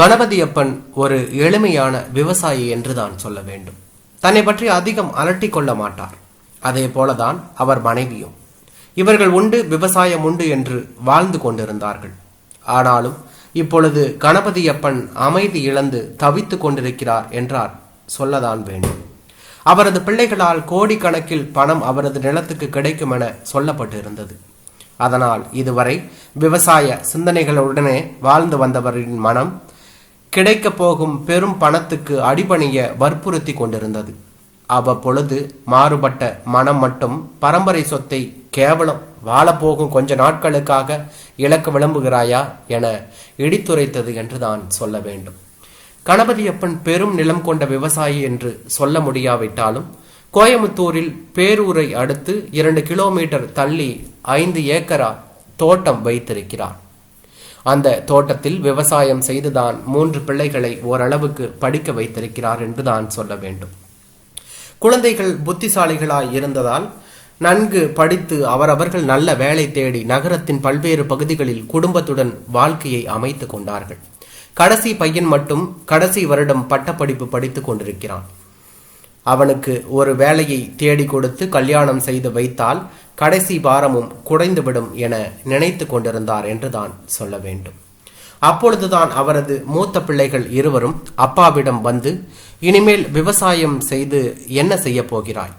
கணபதியப்பன் ஒரு எளிமையான விவசாயி என்று தான் சொல்ல வேண்டும். தன்னை பற்றி அதிகம் அலட்டிக் கொள்ள மாட்டார். அதே போலதான் அவர் மனைவியும். இவர்கள் உண்டு விவசாயம் உண்டு என்று வாழ்ந்து கொண்டிருந்தார்கள். ஆனாலும் இப்பொழுது கணபதியப்பன் அமைதி இழந்து தவித்துக் கொண்டிருக்கிறார் என்றார் சொல்லதான் வேண்டும். அவரது பிள்ளைகளால் கோடிக்கணக்கில் பணம் அவரது நிலத்துக்கு கிடைக்கும் என சொல்லப்பட்டிருந்தது. அதனால் இதுவரை விவசாய சிந்தனைகளுடனே வாழ்ந்து வந்தவரின் மனம் கிடைக்கப் போகும் பெரும் பணத்துக்கு அடிபணிய வற்புறுத்தி கொண்டிருந்தது. அவ்வப்பொழுது மாறுபட்ட மனம் மட்டும் பரம்பரை சொத்தை கேவலம் வாழப்போகும் கொஞ்ச நாட்களுக்காக இழக்க விளம்புகிறாயா என இடித்துரைத்தது என்றுதான் சொல்ல வேண்டும். கணபதியப்பன் பெரும் நிலம் கொண்ட விவசாயி என்று சொல்ல முடியாவிட்டாலும் கோயமுத்தூரில் பேரூரை அடுத்து இரண்டு கிலோமீட்டர் தள்ளி ஐந்து ஏக்கரா தோட்டம் வைத்திருக்கிறார். அந்த தோட்டத்தில் விவசாயம் செய்துதான் மூன்று பிள்ளைகளை ஓரளவுக்கு படிக்க வைத்திருக்கிறார் என்றுதான் சொல்ல வேண்டும். குழந்தைகள் புத்திசாலிகளாய் இருந்ததால் நன்கு படித்து அவரவர்கள் நல்ல வேலை தேடி நகரத்தின் பல்வேறு பகுதிகளில் குடும்பத்துடன் வாழ்க்கையை அமைத்துக் கொண்டார்கள். கடைசி பையன் மட்டும் கடைசி வருடம் பட்டப்படிப்பு படித்துக் கொண்டிருக்கிறான். அவனுக்கு ஒரு வேலையை தேடி கொடுத்து கல்யாணம் செய்து வைத்தால் கடைசி பாரமும் குடைந்துவிடும் என நினைத்து கொண்டிருந்தார் என்றுதான் சொல்ல வேண்டும். அப்பொழுதுதான் அவரது மூத்த பிள்ளைகள் இருவரும் அப்பாவிடம் வந்து இனிமேல் விவசாயம் செய்து என்ன செய்ய போகிறாய்?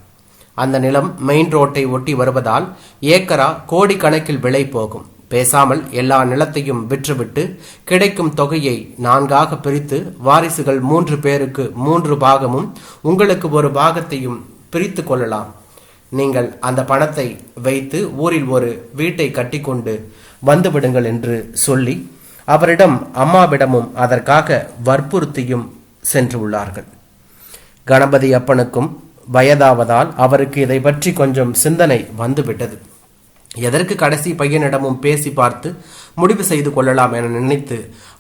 அந்த நிலம் மெயின் ரோட்டை ஒட்டி வருவதால் ஏக்கரா கோடிக்கணக்கில் விலை போகும். பேசாமல் எல்லா நிலத்தையும் விற்றுவிட்டு கிடைக்கும் தொகையை நான்காக பிரித்து வாரிசுகள் மூன்று பேருக்கு மூன்று பாகமும் உங்களுக்கு ஒரு பாகத்தையும் பிரித்து கொள்ளலாம். நீங்கள் அந்த பணத்தை வைத்து ஊரில் ஒரு வீட்டை கட்டிக்கொண்டு வந்துவிடுங்கள் என்று சொல்லி அவரிடம் அம்மாவிடமும் அதற்காக வற்புறுத்தியும் சென்று உள்ளார்கள். கணபதி அப்பனுக்கும் வயதாவதால் அவருக்கு இதை பற்றி கொஞ்சம் சிந்தனை வந்துவிட்டது. எதற்கு கடைசி பையனிடமும் பேசி பார்த்து முடிவு செய்து கொள்ளலாம் என நினைத்து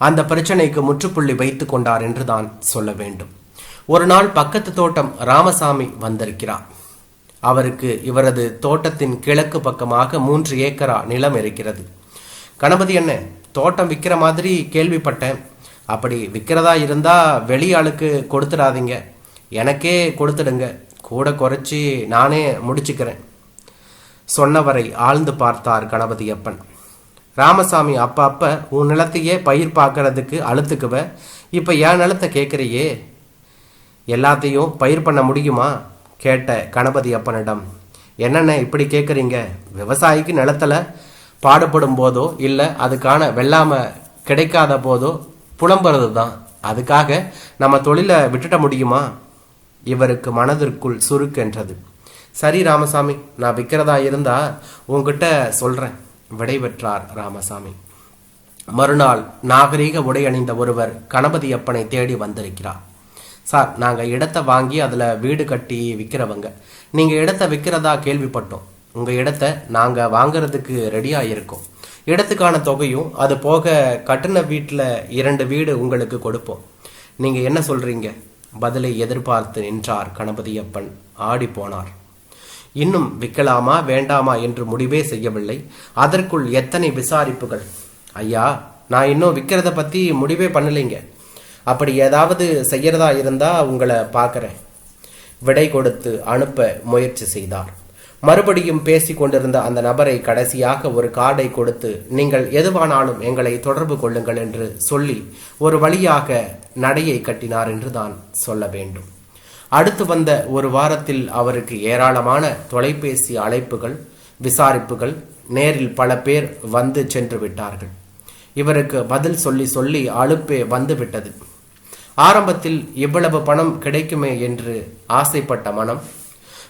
அந்த பிரச்சனைக்கு முற்றுப்புள்ளி வைத்து கொண்டார் என்றுதான் சொல்ல வேண்டும். ஒரு நாள் பக்கத்து தோட்டம் ராமசாமி வந்திருக்கிறார். அவருக்கு இவரது தோட்டத்தின் கிழக்கு பக்கமாக மூன்று ஏக்கரா நிலம் இருக்கிறது. கணபதி என்ன தோட்டம் விற்கிற மாதிரி கேள்விப்பட்டேன். அப்படி விற்கிறதா இருந்தா வெளியாளுக்கு கொடுத்துடாதீங்க. எனக்கே கொடுத்துடுங்க. கூட குறைச்சி நானே முடிச்சுக்கிறேன். சொன்னவரை ஆழ்ந்து பார்த்தார் கணபதியப்பன். ராமசாமி அப்ப அப்ப உன் நிலத்தையே பயிர் பார்க்கறதுக்கு அழுத்துக்குவ. இப்ப என் நிலத்தை கேட்குறியே எல்லாத்தையும் பயிர் பண்ண முடியுமா? கேட்ட கணபதி அப்பனிடம் என்னென்ன இப்படி கேட்குறீங்க விவசாயிக்கு நிலத்தில் பாடுபடும் போதோ இல்லை அதுக்கான வெள்ளாம கிடைக்காத போதோ புலம்புறது தான் அதுக்காக நம்ம தொழிலை விட்டுட முடியுமா? இவருக்கு மனதிற்குள் சுருக்கென்றது சரி ராமசாமி நான் விற்கிறதா இருந்தா உங்ககிட்ட சொல்றேன் விடை பெற்றார் ராமசாமி. மறுநாள் நாகரீக உடை அணிந்த ஒருவர் கணபதி அப்பனை தேடி வந்திருக்கிறார். சார் நாங்கள் இடத்தை வாங்கி அதில் வீடு கட்டி விற்கிறவங்க நீங்கள் இடத்த விற்கிறதா கேள்விப்பட்டோம். உங்கள் இடத்த நாங்கள் வாங்குறதுக்கு ரெடியாக இருக்கோம். இடத்துக்கான தொகையும் அது போக கட்டின வீட்டில் இரண்டு வீடு உங்களுக்கு கொடுப்போம். நீங்கள் என்ன சொல்கிறீங்க பதிலை எதிர்பார்த்து நின்றார் கணபதியப்பன். ஆடி போனார். இன்னும் விற்கலாமா வேண்டாமா என்று முடிவே செய்யவில்லை. அதற்குள் எத்தனை விசாரிப்புகள்? ஐயா நான் இன்னும் விற்கிறத பற்றி முடிவே பண்ணலைங்க. அப்படி ஏதாவது செய்யறதா இருந்தா உங்களை பார்க்குறேன். விடை கொடுத்து அனுப்ப முயற்சி செய்தார். மறுபடியும் பேசி கொண்டிருந்த அந்த நபரை கடைசியாக ஒரு கார்டை கொடுத்து நீங்கள் எதுவானாலும் எங்களை தொடர்பு கொள்ளுங்கள் என்று சொல்லி ஒரு வழியாக நடையை கட்டினார் என்று தான் சொல்ல வேண்டும். அடுத்து வந்த ஒரு வாரத்தில் அவருக்கு ஏராளமான தொலைபேசி அழைப்புகள் விசாரிப்புகள் நேரில் பல பேர் வந்து சென்று விட்டார்கள். இவருக்கு பதில் சொல்லி சொல்லி அழுப்பே வந்து விட்டது. ஆரம்பத்தில் இவ்வளவு பணம் கிடைக்குமே என்று ஆசைப்பட்ட மனம்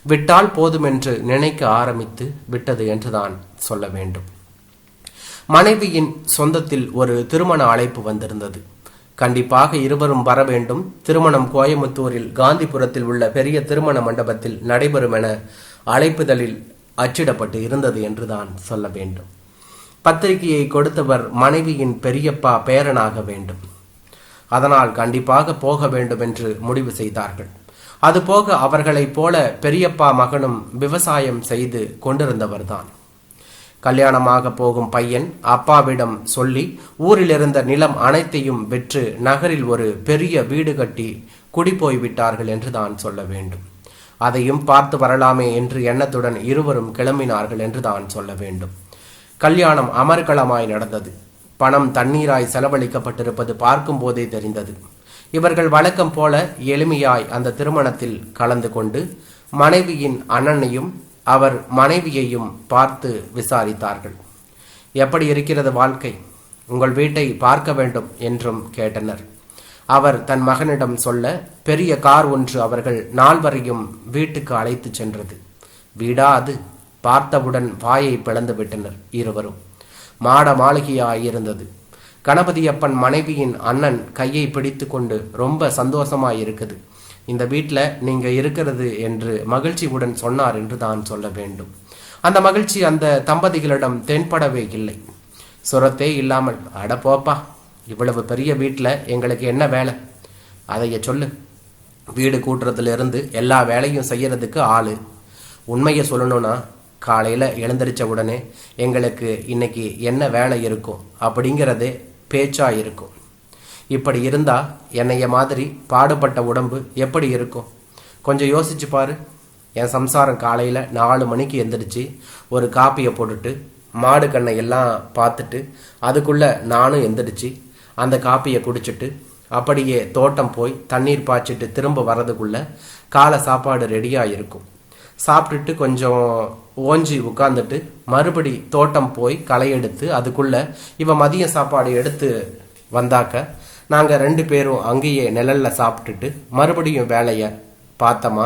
விட்டால் போதுமென்று நினைக்க ஆரம்பித்து விட்டது என்றுதான் சொல்ல வேண்டும். மனைவியின் சொந்தத்தில் ஒரு திருமண அழைப்பு வந்திருந்தது. கண்டிப்பாக இருவரும் வர வேண்டும். திருமணம் கோயமுத்தூரில் காந்திபுரத்தில் உள்ள பெரிய திருமண மண்டபத்தில் நடைபெறும் என அழைப்புதலில் அச்சிடப்பட்டு இருந்தது என்றுதான் சொல்ல வேண்டும். பத்திரிகையை கொடுத்தவர் மனைவியின் பெரியப்பா பேரனாக வேண்டும். அதனால் கண்டிப்பாக போக வேண்டும் என்று முடிவு செய்தார்கள். அதுபோக அவர்களைப் போல பெரியப்பா மகனும் விவசாயம் செய்து கொண்டிருந்தவர்தான். கல்யாணமாக போகும் பையன் அப்பாவிடம் சொல்லி ஊரில் இருந்த நிலம் அனைத்தையும் விற்று நகரில் ஒரு பெரிய வீடு கட்டி குடி விட்டார்கள் என்று தான் சொல்ல வேண்டும். அதையும் பார்த்து வரலாமே என்று எண்ணத்துடன் இருவரும் கிளம்பினார்கள் என்று தான் சொல்ல வேண்டும். கல்யாணம் அமர்க்களமாய் நடந்தது. பணம் தண்ணீராய் செலவழிக்கப்பட்டிருப்பது பார்க்கும் போதே தெரிந்தது. இவர்கள் வழக்கம் போல எளிமையாய் அந்த திருமணத்தில் கலந்து கொண்டு மனைவியின் அண்ணனையும் அவர் மனைவியையும் பார்த்து விசாரித்தார்கள். எப்படி இருக்கிறது வாழ்க்கை? உங்கள் வீட்டை பார்க்க வேண்டும் என்றும் கேட்டனர். அவர் தன் மகனிடம் சொல்ல பெரிய கார் ஒன்று அவர்கள் நால்வரையும் வீட்டுக்கு அழைத்துச் சென்றது. வீடா அது? பார்த்தவுடன் வாயை பிளந்து விட்டனர் இருவரும். மாட மாளிகையாயிருந்தது. கணபதியப்பன் மனைவியின் அண்ணன் கையை பிடித்து கொண்டு ரொம்ப சந்தோஷமாய் இருக்குது இந்த வீட்டில் நீங்கள் இருக்கிறது என்று மகிழ்ச்சியுடன் சொன்னார் என்று தான் சொல்ல வேண்டும். அந்த மகிழ்ச்சி அந்த தம்பதிகளிடம் தென்படவே இல்லை. சுரத்தே இல்லாமல் அட போப்பா இவ்வளவு பெரிய வீட்டில் எங்களுக்கு என்ன வேலை? அதைய சொல்லு. வீடு கூட்டுறதுலேருந்து எல்லா வேலையும் செய்யறதுக்கு ஆள். உண்மையை சொல்லணும்னா காலையில் எழுந்திரிச்ச உடனே எங்களுக்கு இன்னைக்கு என்ன வேலை இருக்கும்? அப்படிங்கிறதே பேச்சாக இருக்கும். இப்படி இருந்தால் என்னைய மாதிரி பாடுபட்ட உடம்பு எப்படி இருக்கும்? கொஞ்சம் யோசிச்சு பாரு. என் சம்சாரம் காலையில் நாலு மணிக்கு எந்திரிச்சு ஒரு காப்பியை போட்டுட்டு மாடு கண்ணை எல்லாம் பார்த்துட்டு அதுக்குள்ளே நானும் எந்திரிச்சு அந்த காப்பியை குடிச்சிட்டு அப்படியே தோட்டம் போய் தண்ணீர் பாய்ச்சிட்டு திரும்ப வர்றதுக்குள்ளே காலை சாப்பாடு ரெடியாக இருக்கும். சாப்பிட்டுட்டு கொஞ்சம் ஓஞ்சி உட்காந்துட்டு மறுபடி தோட்டம் போய் களை எடுத்து அதுக்குள்ளே இவன் மதிய சாப்பாடு எடுத்து வந்தாக்க நாங்கள் ரெண்டு பேரும் அங்கேயே நிழலில் சாப்பிட்டுட்டு மறுபடியும் வேலையை பார்த்தோமா.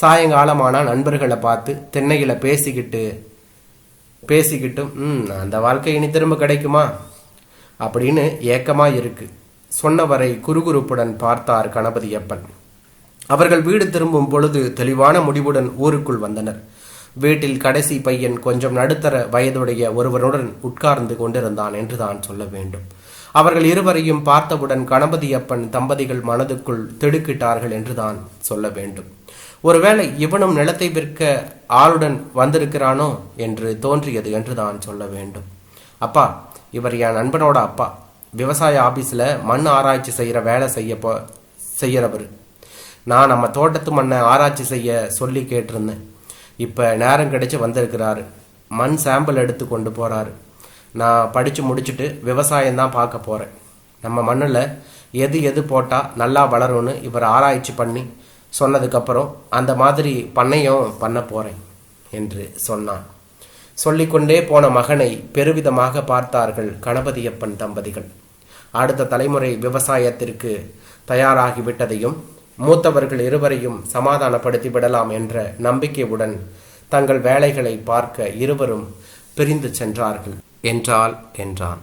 சாயங்காலமானா நண்பர்களை பார்த்து தென்னையில் பேசிக்கிட்டு பேசிக்கிட்டும் ம் அந்த வாழ்க்கை இனி திரும்ப கிடைக்குமா? அப்படின்னு ஏக்கமாக இருக்கு. சொன்னவரை குறுகுறுப்புடன் பார்த்தார் கணபதியப்பன் அவர்கள் வீடு திரும்பும் பொழுது தெளிவான முடிவுடன் ஊருக்குள் வந்தனர். வீட்டில் கடைசி பையன் கொஞ்சம் நடுத்தர வயதுடைய ஒருவனுடன் உட்கார்ந்து கொண்டிருந்தான் என்று தான் சொல்ல வேண்டும். அவர்கள் இருவரையும் பார்த்தவுடன் கணபதியப்பன் தம்பதிகள் மனதுக்குள் திடுக்கிட்டார்கள் என்று தான் சொல்ல வேண்டும். ஒருவேளை இவனும் நிலத்தை விற்க ஆளுடன் வந்திருக்கிறானோ என்று தோன்றியது என்று தான் சொல்ல வேண்டும். அப்பா இவர் என் நண்பனோட அப்பா. விவசாய ஆபீஸில் மண் ஆராய்ச்சி செய்கிற வேலை செய்ய போ செய்கிறவர் நான் நம்ம தோட்டத்து மண்ணை ஆராய்ச்சி செய்ய சொல்லி கேட்டிருந்தேன். இப்போ நேரம் கிடைச்சி வந்திருக்கிறாரு. மண் சாம்பிள் எடுத்து கொண்டு போகிறாரு நான் படித்து முடிச்சுட்டு விவசாயம் தான் பார்க்க போகிறேன் நம்ம மண்ணில் எது எது போட்டால் நல்லா வளரும்னு இவர் ஆராய்ச்சி பண்ணி சொன்னதுக்கப்புறம் அந்த மாதிரி பண்ணையும் பண்ண போகிறேன் என்று சொன்னான். சொல்லிக்கொண்டே போன மகனை பெருவிதமாக பார்த்தார்கள் கணபதியப்பன் தம்பதிகள். அடுத்த தலைமுறை விவசாயத்திற்கு தயாராகிவிட்டதையும் மூத்தவர்கள் இருவரையும் சமாதானப்படுத்தி விடலாம் என்ற நம்பிக்கையுடன் தங்கள் வேலைகளை பார்க்க இருவரும் பிரிந்து சென்றார்கள். என்றால் என்றான்.